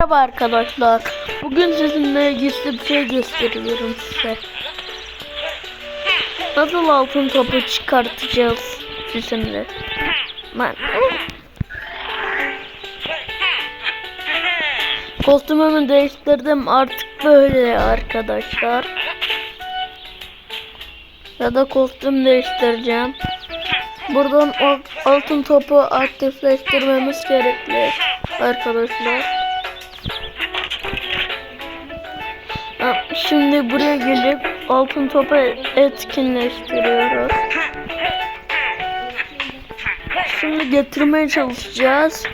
Merhaba arkadaşlar. Bugün sizinle gizli bir şey gösteriyorum size. Nasıl altın topu çıkartacağız sizinle. Ben... Kostümümü değiştirdim artık böyle arkadaşlar. Ya da kostüm değiştireceğim. Buradan altın topu aktifleştirmemiz gerekli arkadaşlar. Şimdi buraya gelip altın topu etkinleştiriyoruz. Şimdi getirmeye çalışacağız.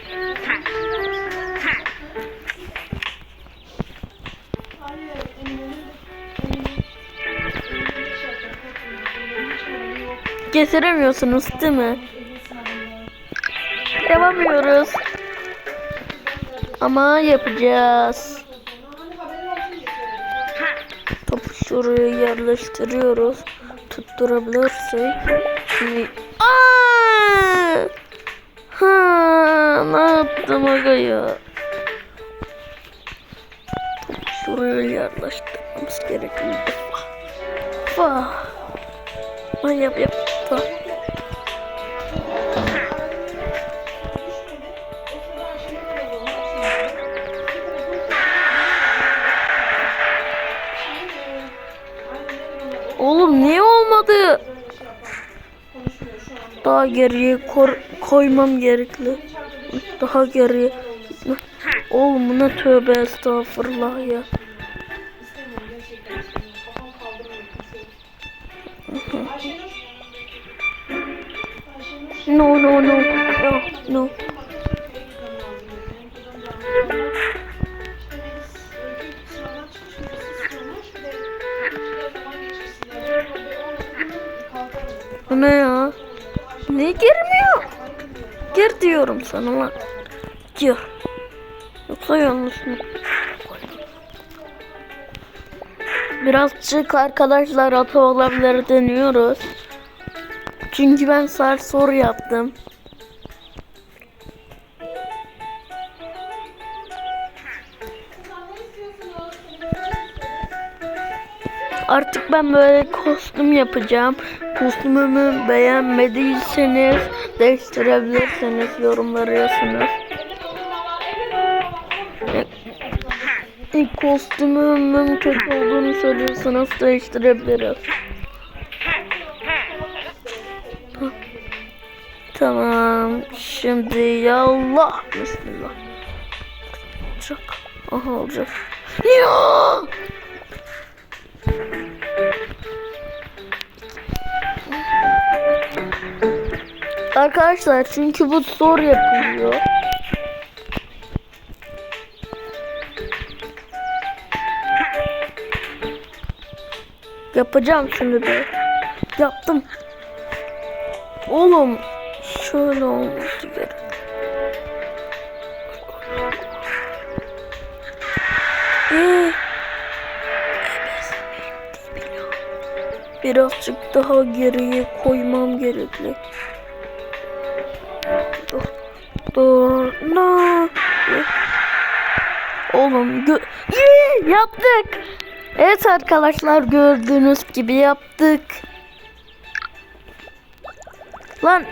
Getiremiyorsunuz değil mi? Yapamıyoruz. Ama yapacağız. Şuraya yerleştiriyoruz. Tutturabilirsek. Şimdi... Ha, ne yaptım aga ya? Şuraya yerleştirmemiz gerekiyor. Vah. Vah. Yap yap. Tamam. Oğlum niye olmadı? Daha geriye koymam gerekli. Daha geriye. Oğlum bu ne tövbe estağfurullah ya. No no no no no. Bu ne ya? Ne girmiyor? Gir diyorum sana lan. Gir. Yoksa yanlış mı? Birazcık arkadaşlar hata olabilir deniyoruz. Çünkü ben sar soru yaptım. Artık ben böyle kostüm yapacağım. Kostümümü beğenmediyseniz değiştirebilirsiniz. Yorumlara yazınız. İlk kostümümün kötü olduğunu söylüyorsanız değiştirebiliriz. Tamam. Şimdi yallah. Bismillah. Olacak. Aha olacak. Ya! Arkadaşlar çünkü bu zor yapılıyor. Yapacağım şimdi de. Yaptım. Oğlum şöyle olması gerek. Ee, Birazcık daha geriye koymam gerekli. No. Oğlum gö Yee, yaptık. Evet arkadaşlar gördüğünüz gibi yaptık. Lan.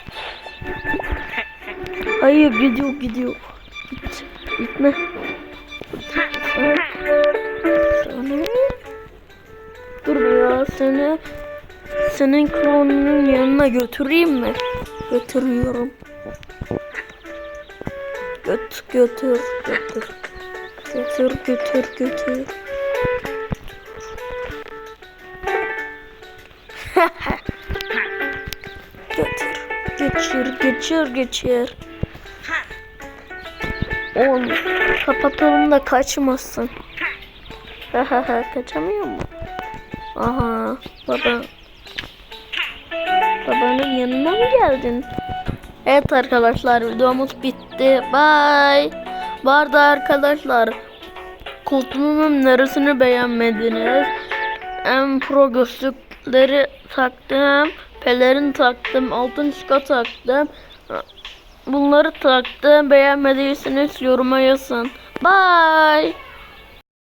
Hayır gidiyor gidiyor. Git. Gitme. Sen- Seni. Dur ya seni. Senin klonunun yanına götüreyim mi? Götürüyorum. Göt götür götür. Götür götür götür. götür. Geçir geçir geçir. Oğlum kapatalım da kaçmasın. Kaçamıyor mu? Aha baba. Babanın yanına mı geldin? Evet arkadaşlar videomuz bitti. Bye. Arada arkadaşlar koltuğumun neresini beğenmediniz? En pro gözlükleri taktım. Pelerin taktım. Altın şıka taktım. Bunları taktım. Beğenmediyseniz yoruma yazın. Bye.